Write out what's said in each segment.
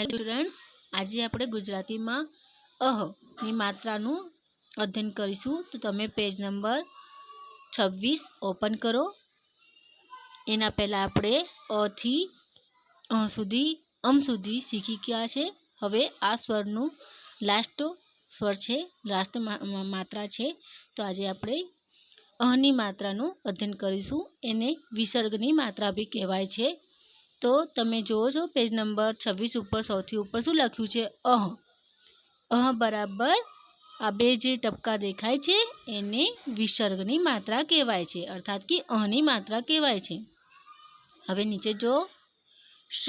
Hello students, આજે આપણે ગુજરાતીમાં અહની માત્રાનું અધ્યયન કરીશું. તો તમે પેજ નંબર છવ્વીસ ઓપન કરો. એના પહેલાં આપણે અથી અહ સુધી, અમ સુધી શીખી ગયા છે. હવે આ સ્વરનું લાસ્ટ સ્વર છે લાસ્ટ માત્રા છે. તો આજે આપણે અહની માત્રાનું અધ્યયન કરીશું. એને વિસર્ગની માત્રા બી કહેવાય છે. તો તમે જુઓ છો, પેજ નંબર છવ્વીસ ઉપર સૌથી ઉપર શું લખ્યું છે? અહ. અહ બરાબર. આ બે જે ટપકા દેખાય છે, એને વિસર્ગની માત્રા કહેવાય છે, અર્થાત કે અહની માત્રા કહેવાય છે. હવે નીચે જો શ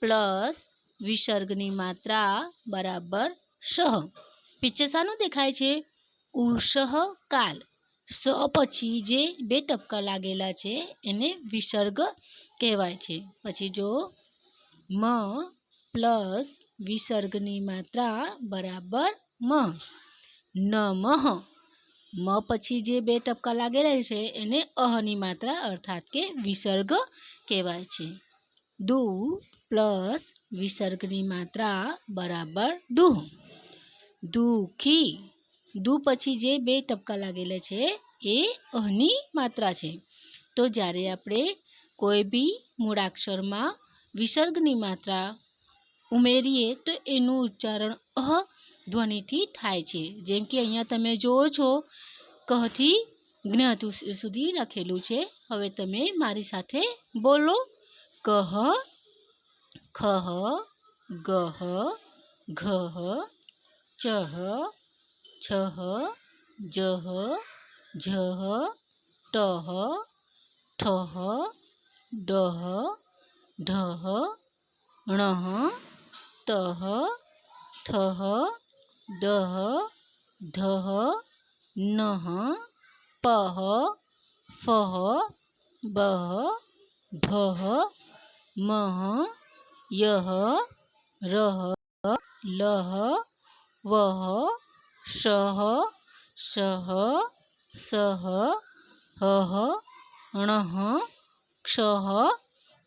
પ્લસ વિસર્ગની માત્રા બરાબર શ પિક્ચર શાનું દેખાય છે? ઉષહ કાલ. સ પછી જે બે ટપકા લાગેલા છે એને વિસર્ગ કહેવાય છે. પછી જો મ પ્લસ વિસર્ગની માત્રા બરાબર મ. નમઃ મ પછી જે બે ટપકા લાગેલા છે એને અહની માત્રા અર્થાત કે વિસર્ગ કહેવાય છે. દુ પ્લસ વિસર્ગની માત્રા બરાબર દુઃ. દુઃખી દુ પછી જે બે ટપકા લાગેલા છે, એ અહની માત્રા છે. તો જ્યારે આપણે કોઈ બી મૂળાક્ષરમાં વિસર્ગની માત્રા ઉમેરીએ, તો એનું ઉચ્ચારણ અહ ધ્વનિથી થાય છે. જેમ કે અહીંયા તમે જુઓ છો, કહથી જ્ઞાતુ સુધી લખેલું છે. હવે તમે મારી સાથે બોલો. કહ, ખહ, ગહ, ઘહ, ચહ છહ જહ ઝહ ટહ ઠહ ડહ ઢહ ણહ તહ થહ દહ ધહ નહ પહ ફહ બહ ભહ મહ યહ રહ લહ વહ શહ શહ સહ, હહ, ણહ, ક્ષહ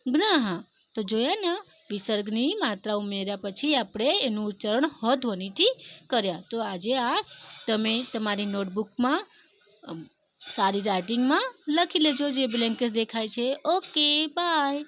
જ્ઞઃ તો જોયા ને, વિસર્ગની માત્રા ઉમેર્યા પછી આપણે એનું ઉચ્ચારણ હ ધ્વનિથી કર્યા. તો આજે આ તમે તમારી નોટબુકમાં સારી રાઇટિંગમાં લખી લેજો, જે બ્લેન્કેટ દેખાય છે. Okay bye